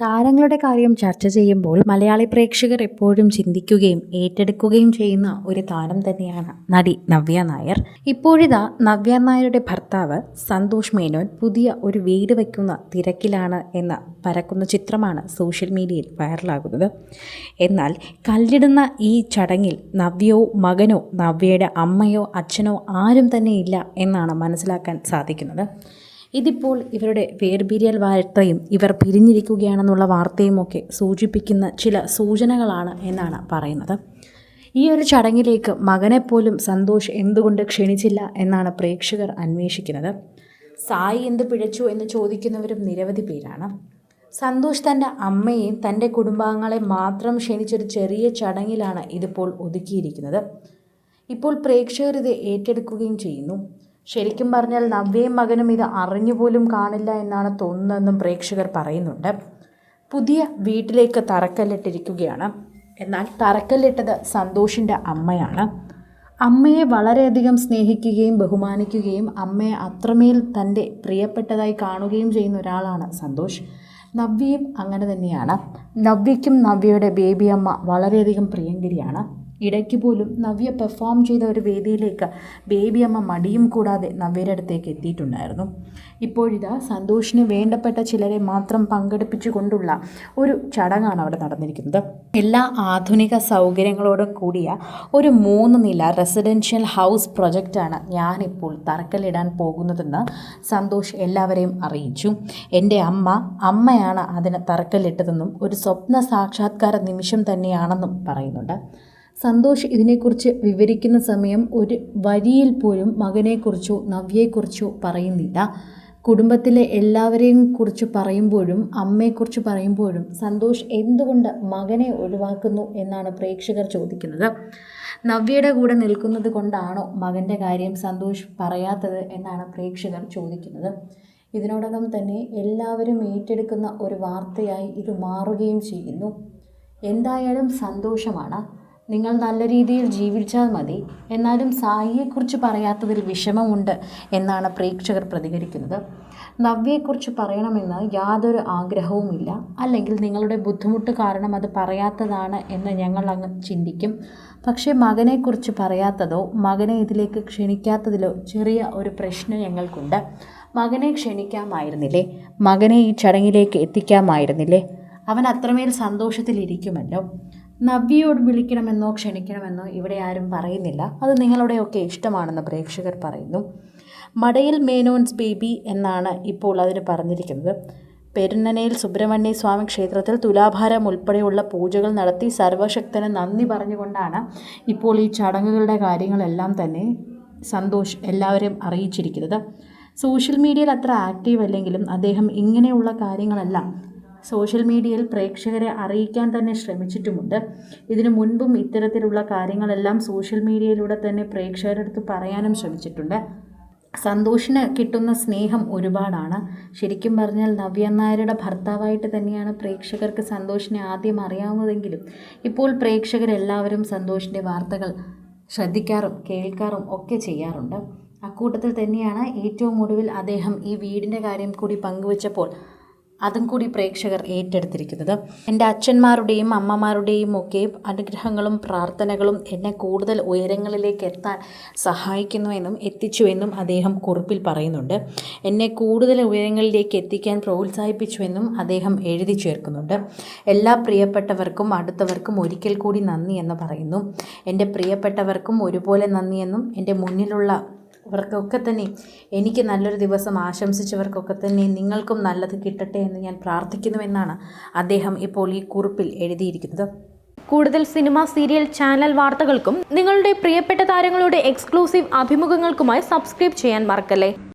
താരങ്ങളുടെ കാര്യം ചർച്ച ചെയ്യുമ്പോൾ മലയാളി പ്രേക്ഷകർ എപ്പോഴും ചിന്തിക്കുകയും ഏറ്റെടുക്കുകയും ചെയ്യുന്ന ഒരു താരം തന്നെയാണ് നടി നവ്യ നായർ. ഇപ്പോഴിതാ നവ്യ നായരുടെ ഭർത്താവ് സന്തോഷ് മേനോൻ പുതിയ ഒരു വീട് വയ്ക്കുന്ന തിരക്കിലാണ് എന്ന പരക്കുന്ന ചിത്രമാണ് സോഷ്യൽ മീഡിയയിൽ വൈറലാകുന്നത്. എന്നാൽ കല്ലിടുന്ന ഈ ചടങ്ങിൽ നവ്യയോ മകനോ നവ്യയുടെ അമ്മയോ അച്ഛനോ ആരും തന്നെ ഇല്ല എന്നാണ് മനസ്സിലാക്കാൻ സാധിക്കുന്നത്. ഇതിപ്പോൾ ഇവരുടെ വേർപിരിയൽ വാർത്തയും ഇവർ പിരിഞ്ഞിരിക്കുകയാണെന്നുള്ള വാർത്തയുമൊക്കെ സൂചിപ്പിക്കുന്ന ചില സൂചനകളാണ് എന്നാണ് പറയുന്നത്. ഈ ഒരു ചടങ്ങിലേക്ക് മകനെപ്പോലും സന്തോഷ് എന്തുകൊണ്ട് ക്ഷണിച്ചില്ല എന്നാണ് പ്രേക്ഷകർ അന്വേഷിക്കുന്നത്. സായി എന്ത് പിഴച്ചു എന്ന് ചോദിക്കുന്നവരും നിരവധി പേരാണ്. സന്തോഷ് തന്റെ അമ്മയെയും തന്റെ കുടുംബാംഗങ്ങളെ മാത്രം ക്ഷണിച്ചൊരു ചെറിയ ചടങ്ങിലാണ് ഇതിപ്പോൾ ഒതുക്കിയിരിക്കുന്നത്. ഇപ്പോൾ പ്രേക്ഷകർ ഇത് ഏറ്റെടുക്കുകയും ചെയ്യുന്നു. ശരിക്കും പറഞ്ഞാൽ നവ്യയും മകനും ഇത് അറിഞ്ഞുപോലും കാണില്ല എന്നാണ് തോന്നുന്നതെന്നും പ്രേക്ഷകർ പറയുന്നുണ്ട്. പുതിയ വീട്ടിലേക്ക് തറക്കല്ലിട്ടിരിക്കുകയാണ്. എന്നാൽ തറക്കല്ലിട്ടത് സന്തോഷിന്റെ അമ്മയാണ്. അമ്മയെ വളരെയധികം സ്നേഹിക്കുകയും ബഹുമാനിക്കുകയും അമ്മയെ അത്രമേൽ തന്റെ പ്രിയപ്പെട്ടതായി കാണുകയും ചെയ്യുന്ന ഒരാളാണ് സന്തോഷ്. നവ്യയും അങ്ങനെ തന്നെയാണ്. നവ്യയ്ക്കും നവ്യയുടെ ബേബി അമ്മ വളരെയധികം പ്രിയങ്കരിയാണ്. ഇടയ്ക്ക് പോലും നവ്യ പെർഫോം ചെയ്ത ഒരു വേദിയിലേക്ക് ബേബി അമ്മ മടിയും കൂടാതെ നവ്യയുടെ അടുത്തേക്ക് എത്തിയിട്ടുണ്ടായിരുന്നു. ഇപ്പോഴിതാ സന്തോഷിന് വേണ്ടപ്പെട്ട ചിലരെ മാത്രം പങ്കെടുപ്പിച്ചുകൊണ്ടുള്ള ഒരു ചടങ്ങാണ് അവിടെ നടന്നിരിക്കുന്നത്. എല്ലാ ആധുനിക സൗകര്യങ്ങളോടും കൂടിയ ഒരു മൂന്ന് നില റെസിഡൻഷ്യൽ ഹൗസ് പ്രൊജക്റ്റാണ് ഞാനിപ്പോൾ തറക്കല്ലിടാൻ പോകുന്നതെന്ന് സന്തോഷ് എല്ലാവരെയും അറിയിച്ചു. എന്റെ അമ്മ അമ്മയാണ് അതിന് തറക്കല്ലിട്ടതെന്നും ഒരു സ്വപ്ന സാക്ഷാത്കാര നിമിഷം തന്നെയാണെന്നും പറയുന്നുണ്ട്. സന്തോഷ് ഇതിനെക്കുറിച്ച് വിവരിക്കുന്ന സമയം ഒരു വരിയിൽ പോലും മകനെക്കുറിച്ചോ നവ്യയെക്കുറിച്ചോ പറയുന്നില്ല. കുടുംബത്തിലെ എല്ലാവരെയും കുറിച്ച് പറയുമ്പോഴും അമ്മയെക്കുറിച്ച് പറയുമ്പോഴും സന്തോഷ് എന്തുകൊണ്ട് മകനെ ഒഴിവാക്കുന്നു എന്നാണ് പ്രേക്ഷകർ ചോദിക്കുന്നത്. നവ്യയുടെ കൂടെ നിൽക്കുന്നത് കൊണ്ടാണോ മകന്റെ കാര്യം സന്തോഷ് പറയാത്തത് എന്നാണ് പ്രേക്ഷകർ ചോദിക്കുന്നത്. ഇതിനോടകം തന്നെ എല്ലാവരും ഏറ്റെടുക്കുന്ന ഒരു വാർത്തയായി ഇത് മാറുകയും ചെയ്യുന്നു. എന്തായാലും സന്തോഷമാണ്. നിങ്ങൾ നല്ല രീതിയിൽ ജീവിച്ചാൽ മതി. എന്നാലും സായിയെക്കുറിച്ച് പറയാത്തതിൽ വിഷമമുണ്ട് എന്നാണ് പ്രേക്ഷകർ പ്രതികരിക്കുന്നത്. നവ്യയെക്കുറിച്ച് പറയണമെന്ന് യാതൊരു ആഗ്രഹവുമില്ല. അല്ലെങ്കിൽ നിങ്ങളുടെ ബുദ്ധിമുട്ട് കാരണം അത് പറയാത്തതാണ് എന്ന് ഞങ്ങൾ അങ്ങ് ചിന്തിക്കും. പക്ഷേ മകനെക്കുറിച്ച് പറയാത്തതോ മകനെ ഇതിലേക്ക് ക്ഷണിക്കാത്തതിലോ ചെറിയ ഒരു പ്രശ്നം ഞങ്ങൾക്കുണ്ട്. മകനെ ക്ഷണിക്കാമായിരുന്നില്ലേ? മകനെ ഈ ചടങ്ങിലേക്ക് എത്തിക്കാമായിരുന്നില്ലേ? അവൻ അത്രമേൽ സന്തോഷത്തിലിരിക്കുമല്ലോ. നവ്യയോട് വിളിക്കണമെന്നോ ക്ഷണിക്കണമെന്നോ ഇവിടെ ആരും പറയുന്നില്ല. അത് നിങ്ങളുടെയൊക്കെ ഇഷ്ടമാണെന്ന് പ്രേക്ഷകർ പറയുന്നു. മടയിൽ മേനോൻസ് ബേബി എന്നാണ് ഇപ്പോൾ അതിന് പറഞ്ഞിരിക്കുന്നത്. പെരുന്നനയിൽ സുബ്രഹ്മണ്യ സ്വാമി ക്ഷേത്രത്തിൽ തുലാഭാരം ഉൾപ്പെടെയുള്ള പൂജകൾ നടത്തി സർവശക്തന് നന്ദി പറഞ്ഞുകൊണ്ടാണ് ഇപ്പോൾ ഈ ചടങ്ങുകളുടെ കാര്യങ്ങളെല്ലാം തന്നെ സന്തോഷ് എല്ലാവരെയും അറിയിച്ചിരിക്കുന്നത്. സോഷ്യൽ മീഡിയയിൽ അത്ര ആക്റ്റീവ് അല്ലെങ്കിലും അദ്ദേഹം ഇങ്ങനെയുള്ള കാര്യങ്ങളെല്ലാം സോഷ്യൽ മീഡിയയിൽ പ്രേക്ഷകരെ അറിയിക്കാൻ തന്നെ ശ്രമിച്ചിട്ടുമുണ്ട്. ഇതിനു മുൻപും ഇത്തരത്തിലുള്ള കാര്യങ്ങളെല്ലാം സോഷ്യൽ മീഡിയയിലൂടെ തന്നെ പ്രേക്ഷകരുടെ അടുത്ത് പറയാനും ശ്രമിച്ചിട്ടുണ്ട്. സന്തോഷിന് കിട്ടുന്ന സ്നേഹം ഒരുപാടാണ്. ശരിക്കും പറഞ്ഞാൽ നവ്യ നായരുടെ ഭർത്താവായിട്ട് തന്നെയാണ് പ്രേക്ഷകർക്ക് സന്തോഷിനെ ആദ്യം അറിയാവുന്നതെങ്കിലും ഇപ്പോൾ പ്രേക്ഷകരെല്ലാവരും സന്തോഷിന്റെ വാർത്തകൾ ശ്രദ്ധിക്കാറും കേൾക്കാറും ഒക്കെ ചെയ്യാറുണ്ട്. അക്കൂട്ടത്തിൽ തന്നെയാണ് ഏറ്റവും ഒടുവിൽ അദ്ദേഹം ഈ വീടിന്റെ കാര്യം കൂടി പങ്കുവച്ചപ്പോൾ അതും കൂടി പ്രേക്ഷകർ ഏറ്റെടുത്തിരിക്കുന്നത്. എന്റെ അച്ഛന്മാരുടെയും അമ്മമാരുടെയും ഒക്കെ അനുഗ്രഹങ്ങളും പ്രാർത്ഥനകളും എന്നെ കൂടുതൽ ഉയരങ്ങളിലേക്ക് എത്താൻ സഹായിക്കുന്നുവെന്നും എത്തിച്ചുവെന്നും അദ്ദേഹം കുറിപ്പിൽ പറയുന്നുണ്ട്. എന്നെ കൂടുതൽ ഉയരങ്ങളിലേക്ക് എത്തിക്കാൻ പ്രോത്സാഹിപ്പിച്ചുവെന്നും അദ്ദേഹം എഴുതി ചേർക്കുന്നുണ്ട്. എല്ലാ പ്രിയപ്പെട്ടവർക്കും അടുത്തവർക്കും ഒരിക്കൽ കൂടി നന്ദി എന്ന് പറയുന്നു. എന്റെ പ്രിയപ്പെട്ടവർക്കും ഒരുപോലെ നന്ദിയെന്നും എന്റെ മുന്നിലുള്ള അവർക്കൊക്കെ തന്നെ എനിക്ക് നല്ലൊരു ദിവസം ആശംസിച്ചവർക്കൊക്കെ തന്നെ നിങ്ങൾക്കും നല്ലത് കിട്ടട്ടെ എന്ന് ഞാൻ പ്രാർത്ഥിക്കുന്നുവെന്നാണ് അദ്ദേഹം ഇപ്പോൾ ഈ കുറിപ്പിൽ എഴുതിയിരിക്കുന്നത്. കൂടുതൽ സിനിമ സീരിയൽ ചാനൽ വാർത്തകൾക്കും നിങ്ങളുടെ പ്രിയപ്പെട്ട താരങ്ങളുടെ എക്സ്ക്ലൂസീവ് അഭിമുഖങ്ങൾക്കുമായി സബ്സ്ക്രൈബ് ചെയ്യാൻ മറക്കല്ലേ?